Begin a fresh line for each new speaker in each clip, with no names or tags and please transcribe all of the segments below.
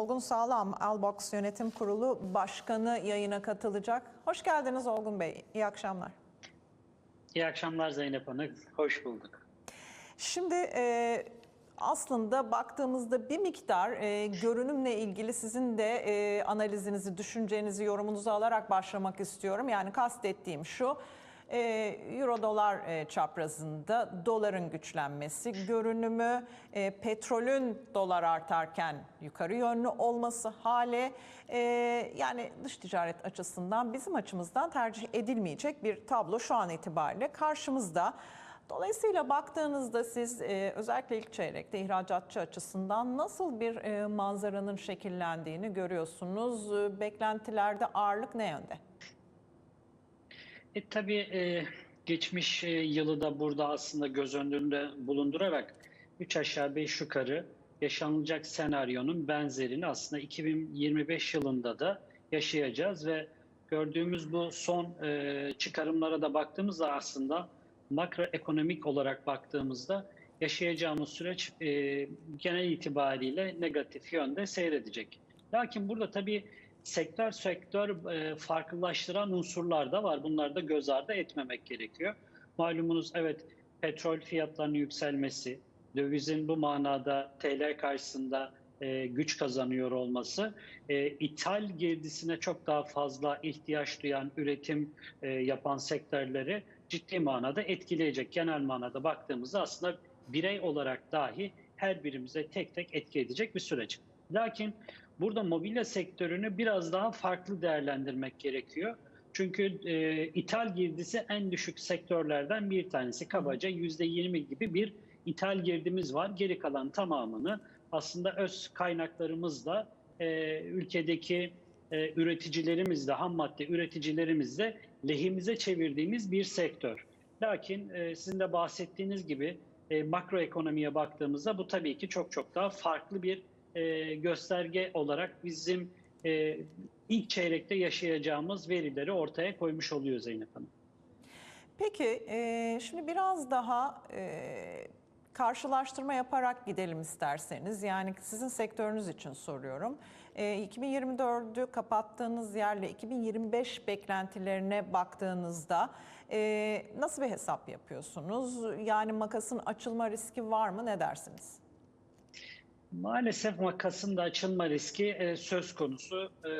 Olgun Sağlam, Albox Yönetim Kurulu Başkanı yayına katılacak. Hoş geldiniz Olgun Bey, iyi akşamlar.
İyi akşamlar Zeynep Hanım, hoş bulduk.
Şimdi e, aslında baktığımızda bir miktar e, görünümle ilgili sizin de e, analizinizi, düşüncenizi, yorumunuzu alarak başlamak istiyorum. Yani kastettiğim şu, Euro dolar e, çaprazında doların güçlenmesi, görünümü, e, petrolün dolar artarken yukarı yönlü olması hale e, yani dış ticaret açısından bizim açımızdan tercih edilmeyecek bir tablo şu an itibariyle karşımızda. Dolayısıyla baktığınızda siz e, özellikle ilk çeyrekte ihracatçı açısından nasıl bir e, manzaranın şekillendiğini görüyorsunuz? E, beklentilerde ağırlık ne yönde?
E, tabii e, geçmiş e, yılı da burada aslında göz önünde bulundurarak 3 aşağı 5 yukarı yaşanılacak senaryonun benzerini aslında 2025 yılında da yaşayacağız ve gördüğümüz bu son e, çıkarımlara da baktığımızda aslında makroekonomik olarak baktığımızda yaşayacağımız süreç e, genel itibariyle negatif yönde seyredecek. Lakin burada tabii sektör sektör e, farklılaştıran unsurlar da var. Bunları da göz ardı etmemek gerekiyor. Malumunuz evet petrol fiyatlarının yükselmesi, dövizin bu manada TL karşısında e, güç kazanıyor olması, e, ithal girdisine çok daha fazla ihtiyaç duyan üretim yapan sektörleri ciddi manada etkileyecek. Genel manada baktığımızda aslında birey olarak dahi her birimize tek tek etki edecek bir süreç. Lakin burada mobilya sektörünü biraz daha farklı değerlendirmek gerekiyor. Çünkü e, ithal girdisi en düşük sektörlerden bir tanesi. Kabaca %20 gibi bir ithal girdimiz var. Geri kalan tamamını aslında öz kaynaklarımızla e, ülkedeki e, üreticilerimizle, ham madde üreticilerimizle lehimize çevirdiğimiz bir sektör. Lakin e, sizin de bahsettiğiniz gibi e, makroekonomiye baktığımızda bu tabii ki çok çok daha farklı bir e, gösterge olarak bizim e, ilk çeyrekte yaşayacağımız verileri ortaya koymuş oluyor Zeynep Hanım.
Peki e, şimdi biraz daha e, karşılaştırma yaparak gidelim isterseniz. Yani sizin sektörünüz için soruyorum. E, 2024'ü kapattığınız yerle 2025 beklentilerine baktığınızda e, nasıl bir hesap yapıyorsunuz? Yani makasın açılma riski var mı? Ne dersiniz?
Maalesef makasın da açılma riski e, söz konusu. E,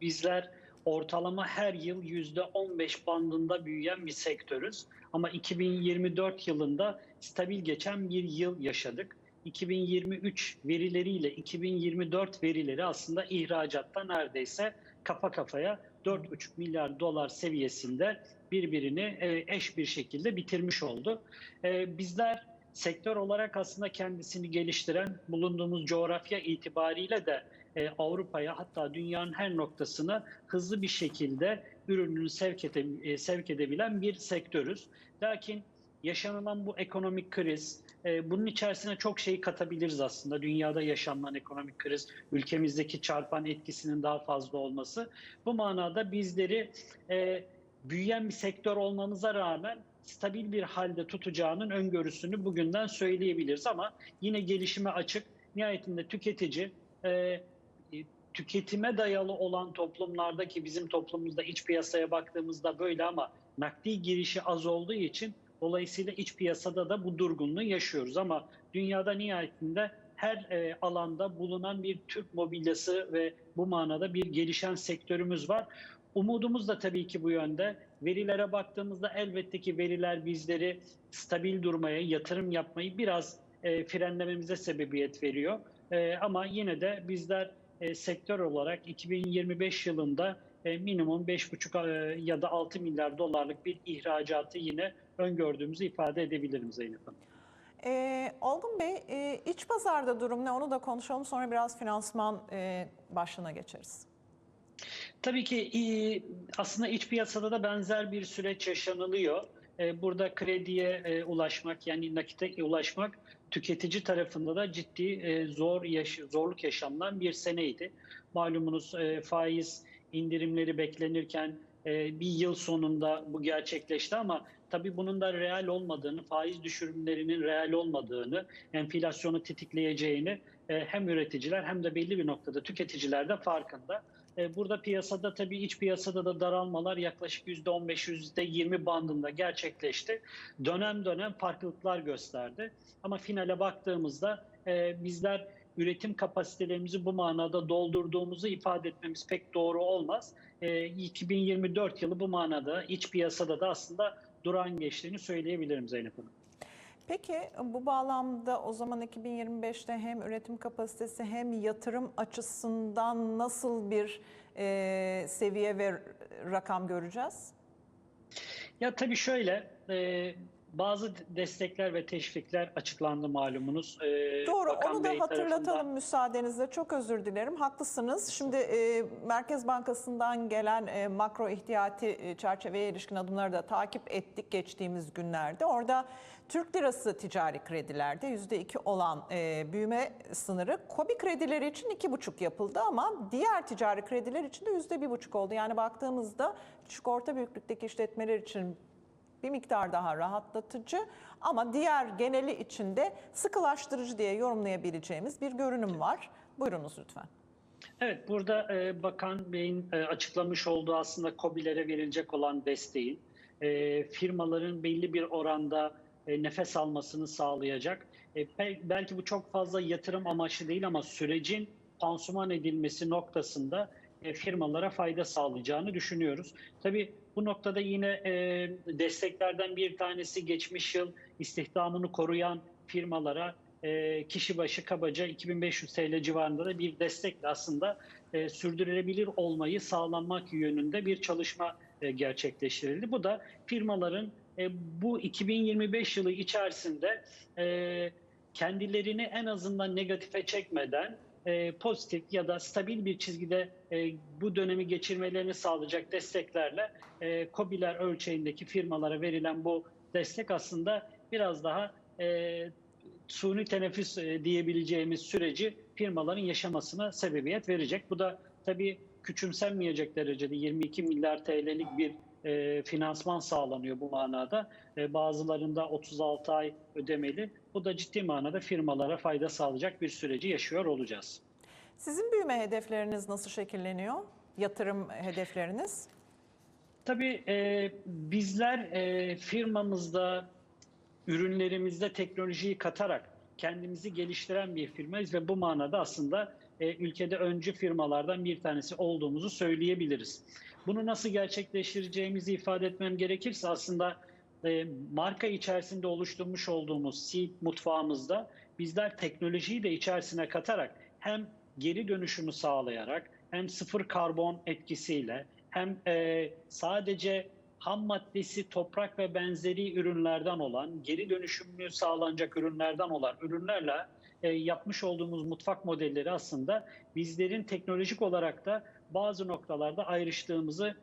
bizler ortalama her yıl %15 bandında büyüyen bir sektörüz. Ama 2024 yılında stabil geçen bir yıl yaşadık. 2023 verileriyle 2024 verileri aslında ihracatta neredeyse kafa kafaya 4,5 milyar dolar seviyesinde birbirini e, eş bir şekilde bitirmiş oldu. E, bizler sektör olarak aslında kendisini geliştiren bulunduğumuz coğrafya itibariyle de e, Avrupa'ya hatta dünyanın her noktasına hızlı bir şekilde ürününü sevk, ede, e, sevk edebilen bir sektörüz. Lakin yaşanılan bu ekonomik kriz, e, bunun içerisine çok şey katabiliriz aslında. Dünyada yaşanılan ekonomik kriz, ülkemizdeki çarpan etkisinin daha fazla olması. Bu manada bizleri e, büyüyen bir sektör olmamıza rağmen stabil bir halde tutacağının öngörüsünü bugünden söyleyebiliriz ama yine gelişime açık. Nihayetinde tüketici e, tüketime dayalı olan toplumlardaki bizim toplumumuzda iç piyasaya baktığımızda böyle ama nakdi girişi az olduğu için dolayısıyla iç piyasada da bu durgunluğu yaşıyoruz ama dünyada nihayetinde her e, alanda bulunan bir Türk mobilyası ve bu manada bir gelişen sektörümüz var. Umudumuz da tabii ki bu yönde. Verilere baktığımızda elbette ki veriler bizleri stabil durmaya, yatırım yapmayı biraz e, frenlememize sebebiyet veriyor. E, ama yine de bizler e, sektör olarak 2025 yılında e, minimum 5,5 e, ya da 6 milyar dolarlık bir ihracatı yine öngördüğümüzü ifade edebilirim Zeynep Hanım.
Ee, Olgun Bey, e, iç pazarda durum ne? Onu da konuşalım. Sonra biraz finansman e, başlığına geçeriz.
Tabii ki aslında iç piyasada da benzer bir süreç yaşanılıyor. Burada krediye ulaşmak yani nakite ulaşmak tüketici tarafında da ciddi zor yaş zorluk yaşanılan bir seneydi. Malumunuz faiz indirimleri beklenirken bir yıl sonunda bu gerçekleşti ama tabii bunun da real olmadığını, faiz düşürümlerinin real olmadığını, enflasyonu tetikleyeceğini e, hem üreticiler hem de belli bir noktada tüketiciler de farkında. E, Burada piyasada tabii iç piyasada da daralmalar yaklaşık %15, %20 bandında gerçekleşti. Dönem dönem farklılıklar gösterdi. Ama finale baktığımızda e, bizler üretim kapasitelerimizi bu manada doldurduğumuzu ifade etmemiz pek doğru olmaz. E, 2024 yılı bu manada iç piyasada da aslında duran geçtiğini söyleyebilirim Zeynep Hanım.
Peki bu bağlamda o zaman 2025'te hem üretim kapasitesi hem yatırım açısından nasıl bir e, seviye ve rakam göreceğiz?
Ya tabii şöyle, e, bazı destekler ve teşvikler açıklandı malumunuz. E,
Doğru,
Bakan
onu da
Bey
hatırlatalım
tarafından.
müsaadenizle. Çok özür dilerim. Haklısınız. Şimdi e, Merkez Bankası'ndan gelen e, makro ihtiyati e, çerçeveye ilişkin adımları da takip ettik geçtiğimiz günlerde. Orada Türk lirası ticari kredilerde %2 olan e, büyüme sınırı KOBİ kredileri için 2,5 yapıldı ama diğer ticari krediler için de %1,5 oldu. Yani baktığımızda küçük orta büyüklükteki işletmeler için bir miktar daha rahatlatıcı ama diğer geneli içinde sıkılaştırıcı diye yorumlayabileceğimiz bir görünüm var. Buyurunuz lütfen.
Evet, burada e, Bakan Bey'in e, açıklamış olduğu aslında KOBİ'lere verilecek olan desteğin e, firmaların belli bir oranda e, nefes almasını sağlayacak. E, bel- belki bu çok fazla yatırım amaçlı değil ama sürecin pansuman edilmesi noktasında e, firmalara fayda sağlayacağını düşünüyoruz. Tabii bu noktada yine e, desteklerden bir tanesi geçmiş yıl istihdamını koruyan firmalara e, kişi başı kabaca 2500 TL civarında da bir destekle aslında e, sürdürülebilir olmayı sağlanmak yönünde bir çalışma e, gerçekleştirildi. Bu da firmaların e, bu 2025 yılı içerisinde e, kendilerini en azından negatife çekmeden e, pozitif ya da stabil bir çizgide e, bu dönemi geçirmelerini sağlayacak desteklerle e, KOBİ'ler ölçeğindeki firmalara verilen bu destek aslında biraz daha e, suni teneffüs e, diyebileceğimiz süreci firmaların yaşamasına sebebiyet verecek. Bu da tabii küçümsenmeyecek derecede 22 milyar TL'lik bir e, finansman sağlanıyor bu manada. E, bazılarında 36 ay ödemeli. Bu da ciddi manada firmalara fayda sağlayacak bir süreci yaşıyor olacağız.
Sizin büyüme hedefleriniz nasıl şekilleniyor? Yatırım hedefleriniz?
Tabii e, bizler e, firmamızda, ürünlerimizde teknolojiyi katarak kendimizi geliştiren bir firmayız ve bu manada aslında e, ülkede öncü firmalardan bir tanesi olduğumuzu söyleyebiliriz. Bunu nasıl gerçekleştireceğimizi ifade etmem gerekirse aslında e, marka içerisinde oluşturmuş olduğumuz Seed mutfağımızda bizler teknolojiyi de içerisine katarak hem geri dönüşümü sağlayarak hem sıfır karbon etkisiyle hem e, sadece ham maddesi toprak ve benzeri ürünlerden olan, geri dönüşümlü sağlanacak ürünlerden olan ürünlerle e, yapmış olduğumuz mutfak modelleri aslında bizlerin teknolojik olarak da bazı noktalarda ayrıştığımızı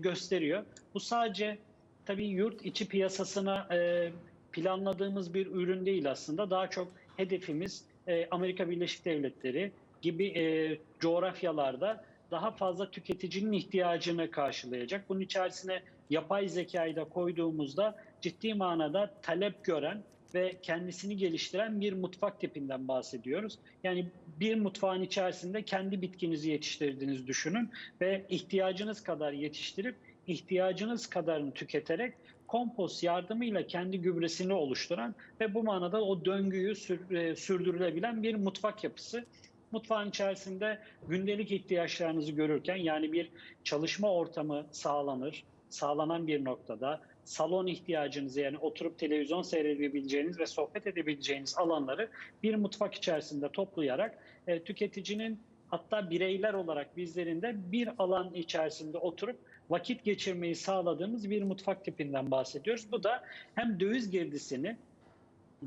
gösteriyor. Bu sadece tabii yurt içi piyasasına e, planladığımız bir ürün değil aslında. Daha çok hedefimiz e, Amerika Birleşik Devletleri gibi e, coğrafyalarda daha fazla tüketicinin ihtiyacını karşılayacak. Bunun içerisine yapay zekayı da koyduğumuzda ciddi manada talep gören ve kendisini geliştiren bir mutfak tipinden bahsediyoruz. Yani bir mutfağın içerisinde kendi bitkinizi yetiştirdiğinizi düşünün ve ihtiyacınız kadar yetiştirip ihtiyacınız kadarını tüketerek kompost yardımıyla kendi gübresini oluşturan ve bu manada o döngüyü e, sürdürülebilen bir mutfak yapısı. Mutfağın içerisinde gündelik ihtiyaçlarınızı görürken yani bir çalışma ortamı sağlanır, sağlanan bir noktada salon ihtiyacınızı yani oturup televizyon seyredebileceğiniz ve sohbet edebileceğiniz alanları bir mutfak içerisinde toplayarak e, tüketicinin hatta bireyler olarak bizlerin de bir alan içerisinde oturup vakit geçirmeyi sağladığımız bir mutfak tipinden bahsediyoruz. Bu da hem döviz girdisini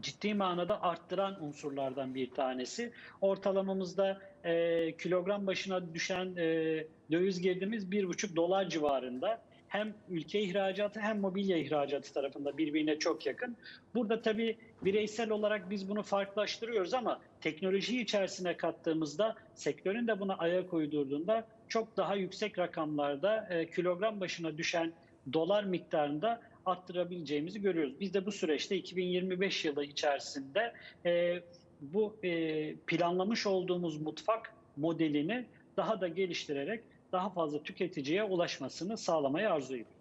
ciddi manada arttıran unsurlardan bir tanesi. Ortalamamızda e, kilogram başına düşen e, döviz girdimiz 1,5 dolar civarında. Hem ülke ihracatı hem mobilya ihracatı tarafında birbirine çok yakın. Burada tabii bireysel olarak biz bunu farklılaştırıyoruz ama teknolojiyi içerisine kattığımızda sektörün de buna ayak uydurduğunda çok daha yüksek rakamlarda e, kilogram başına düşen dolar miktarında arttırabileceğimizi görüyoruz. Biz de bu süreçte 2025 yılı içerisinde e, bu e, planlamış olduğumuz mutfak modelini daha da geliştirerek daha fazla tüketiciye ulaşmasını sağlamayı arzu ediyoruz.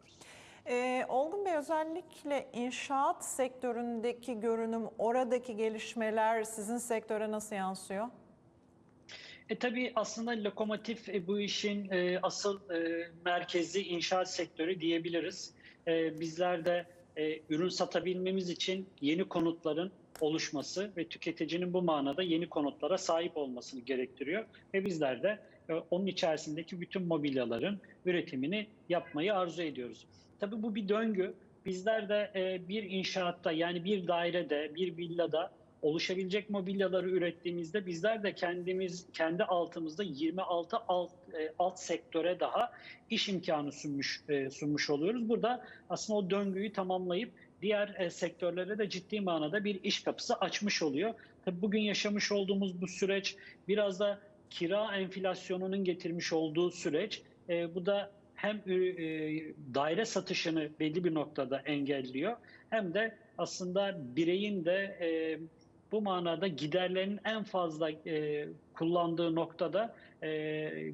Ee, Olgun Bey özellikle inşaat sektöründeki görünüm, oradaki gelişmeler sizin sektöre nasıl yansıyor?
E tabii aslında lokomotif e, bu işin e, asıl e, merkezi inşaat sektörü diyebiliriz. E, bizler de e, ürün satabilmemiz için yeni konutların oluşması ve tüketicinin bu manada yeni konutlara sahip olmasını gerektiriyor. Ve bizler de e, onun içerisindeki bütün mobilyaların üretimini yapmayı arzu ediyoruz. Tabii bu bir döngü. Bizler de e, bir inşaatta yani bir dairede, bir villada oluşabilecek mobilyaları ürettiğimizde bizler de kendimiz kendi altımızda 26 alt, e, alt sektöre daha iş imkanı sunmuş e, sunmuş oluyoruz. Burada aslında o döngüyü tamamlayıp diğer e, sektörlere de ciddi manada bir iş kapısı açmış oluyor. Tabii bugün yaşamış olduğumuz bu süreç biraz da kira enflasyonunun getirmiş olduğu süreç. Bu da hem daire satışını belli bir noktada engelliyor hem de aslında bireyin de bu manada giderlerin en fazla e, kullandığı noktada e,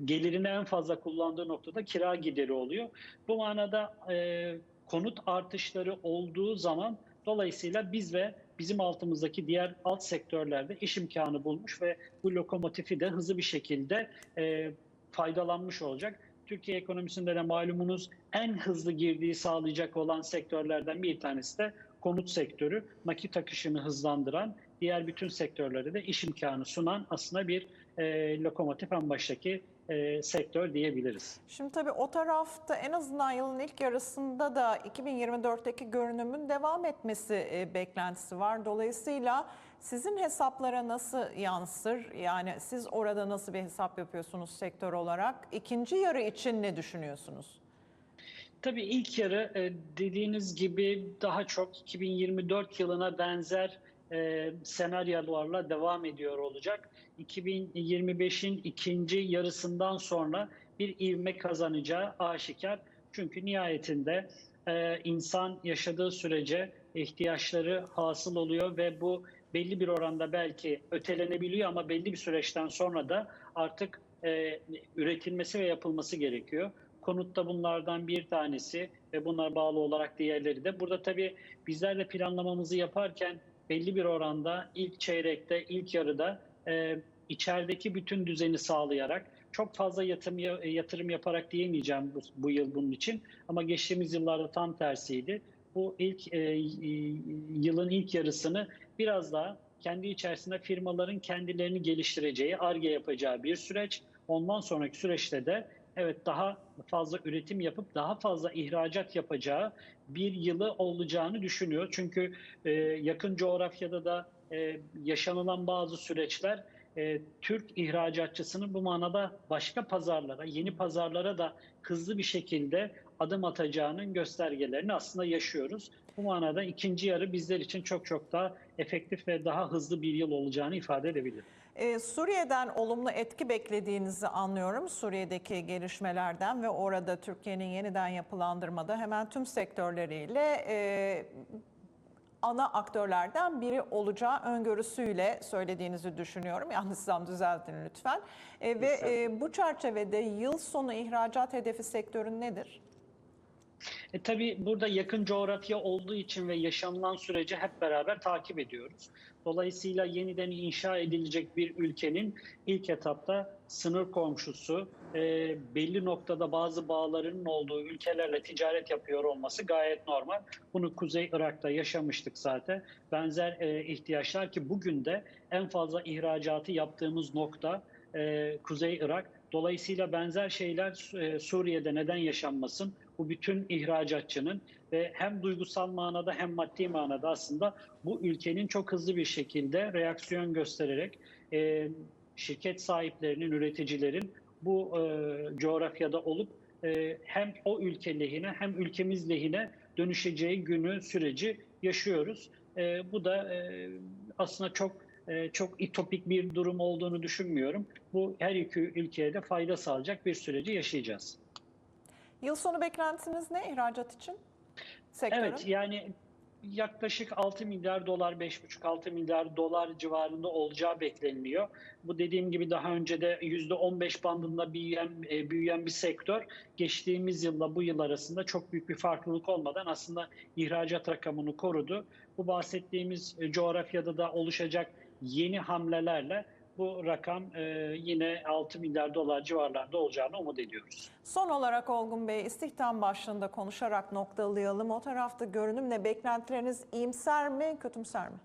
gelirini en fazla kullandığı noktada kira gideri oluyor. Bu manada e, konut artışları olduğu zaman dolayısıyla biz ve bizim altımızdaki diğer alt sektörlerde iş imkanı bulmuş ve bu lokomotifi de hızlı bir şekilde e, faydalanmış olacak. Türkiye ekonomisinde de malumunuz en hızlı girdiği sağlayacak olan sektörlerden bir tanesi de konut sektörü. Nakit akışını hızlandıran, diğer bütün sektörlere de iş imkanı sunan aslında bir e, lokomotif en baştaki e, sektör diyebiliriz.
Şimdi tabii o tarafta en azından yılın ilk yarısında da 2024'teki görünümün devam etmesi e, beklentisi var. Dolayısıyla sizin hesaplara nasıl yansır? Yani siz orada nasıl bir hesap yapıyorsunuz sektör olarak? İkinci yarı için ne düşünüyorsunuz?
Tabii ilk yarı e, dediğiniz gibi daha çok 2024 yılına benzer e, senaryolarla devam ediyor olacak. 2025'in ikinci yarısından sonra bir ivme kazanacağı aşikar. Çünkü nihayetinde e, insan yaşadığı sürece ihtiyaçları hasıl oluyor ve bu belli bir oranda belki ötelenebiliyor ama belli bir süreçten sonra da artık e, üretilmesi ve yapılması gerekiyor. Konut da bunlardan bir tanesi ve bunlar bağlı olarak diğerleri de. Burada tabii bizler de planlamamızı yaparken belli bir oranda ilk çeyrekte, ilk yarıda e, içerideki bütün düzeni sağlayarak çok fazla yatırım, yatırım yaparak diyemeyeceğim bu, bu yıl bunun için ama geçtiğimiz yıllarda tam tersiydi. Bu ilk e, yılın ilk yarısını biraz daha kendi içerisinde firmaların kendilerini geliştireceği, ARGE yapacağı bir süreç. Ondan sonraki süreçte de evet daha fazla üretim yapıp daha fazla ihracat yapacağı bir yılı olacağını düşünüyor. Çünkü e, yakın coğrafyada da e, yaşanılan bazı süreçler e, Türk ihracatçısının bu manada başka pazarlara, yeni pazarlara da hızlı bir şekilde adım atacağının göstergelerini aslında yaşıyoruz. Bu manada ikinci yarı bizler için çok çok daha efektif ve daha hızlı bir yıl olacağını ifade edebilirim.
Ee, Suriye'den olumlu etki beklediğinizi anlıyorum. Suriye'deki gelişmelerden ve orada Türkiye'nin yeniden yapılandırmada hemen tüm sektörleriyle e, ana aktörlerden biri olacağı öngörüsüyle söylediğinizi düşünüyorum. Yanlışsam düzeltin lütfen. E, ve e, bu çerçevede yıl sonu ihracat hedefi sektörün nedir?
E, tabii burada yakın coğrafya olduğu için ve yaşanılan süreci hep beraber takip ediyoruz. Dolayısıyla yeniden inşa edilecek bir ülkenin ilk etapta sınır komşusu, e, belli noktada bazı bağlarının olduğu ülkelerle ticaret yapıyor olması gayet normal. Bunu Kuzey Irak'ta yaşamıştık zaten. Benzer e, ihtiyaçlar ki bugün de en fazla ihracatı yaptığımız nokta e, Kuzey Irak. Dolayısıyla benzer şeyler e, Suriye'de neden yaşanmasın? Bu bütün ihracatçının ve hem duygusal manada hem maddi manada aslında bu ülkenin çok hızlı bir şekilde reaksiyon göstererek e, şirket sahiplerinin, üreticilerin bu e, coğrafyada olup e, hem o ülke lehine hem ülkemiz lehine dönüşeceği günü süreci yaşıyoruz. E, bu da e, aslında çok e, çok itopik bir durum olduğunu düşünmüyorum. Bu her iki ülkeye de fayda sağlayacak bir süreci yaşayacağız.
Yıl sonu beklentiniz ne ihracat için? sektörün?
Evet yani yaklaşık 6 milyar dolar, 5,5-6 milyar dolar civarında olacağı bekleniliyor. Bu dediğim gibi daha önce de %15 bandında büyüyen, e, büyüyen bir sektör. Geçtiğimiz yılla bu yıl arasında çok büyük bir farklılık olmadan aslında ihracat rakamını korudu. Bu bahsettiğimiz e, coğrafyada da oluşacak yeni hamlelerle bu rakam e, yine 6 milyar dolar civarlarda olacağını umut ediyoruz.
Son olarak Olgun Bey istihdam başlığında konuşarak noktalayalım. O tarafta görünümle beklentileriniz iyimser mi, kötümser mi?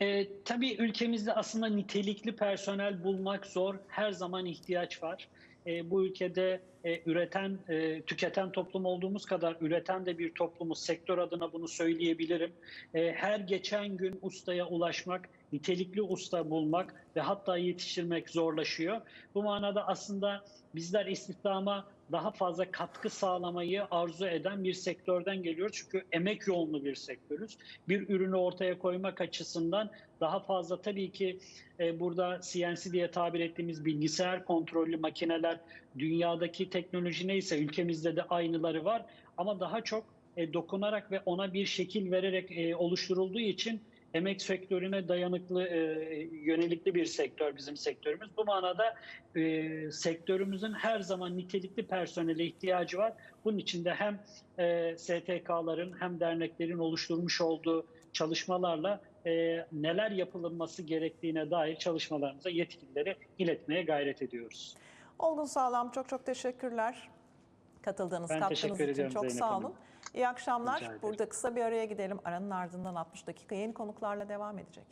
E, tabii ülkemizde aslında nitelikli personel bulmak zor. Her zaman ihtiyaç var. E, bu ülkede e, üreten, e, tüketen toplum olduğumuz kadar üreten de bir toplumuz. Sektör adına bunu söyleyebilirim. E, her geçen gün ustaya ulaşmak, nitelikli usta bulmak ve hatta yetiştirmek zorlaşıyor. Bu manada aslında bizler istihdama daha fazla katkı sağlamayı arzu eden bir sektörden geliyoruz. Çünkü emek yoğunlu bir sektörüz. Bir ürünü ortaya koymak açısından daha fazla tabii ki e, burada CNC diye tabir ettiğimiz bilgisayar kontrollü makineler dünyadaki teknoloji neyse ülkemizde de aynıları var. Ama daha çok e, dokunarak ve ona bir şekil vererek e, oluşturulduğu için emek sektörüne dayanıklı, e, yönelikli bir sektör bizim sektörümüz. Bu manada e, sektörümüzün her zaman nitelikli personele ihtiyacı var. Bunun için de hem e, STK'ların hem derneklerin oluşturmuş olduğu çalışmalarla e, neler yapılması gerektiğine dair çalışmalarımıza yetkilileri iletmeye gayret ediyoruz.
Olgun Sağlam çok çok teşekkürler. Katıldığınız,
Ben
katkınız için çok
Zeynep
sağ
Hanım.
İyi akşamlar. Burada kısa bir araya gidelim. Aranın ardından 60 dakika yeni konuklarla devam edecek.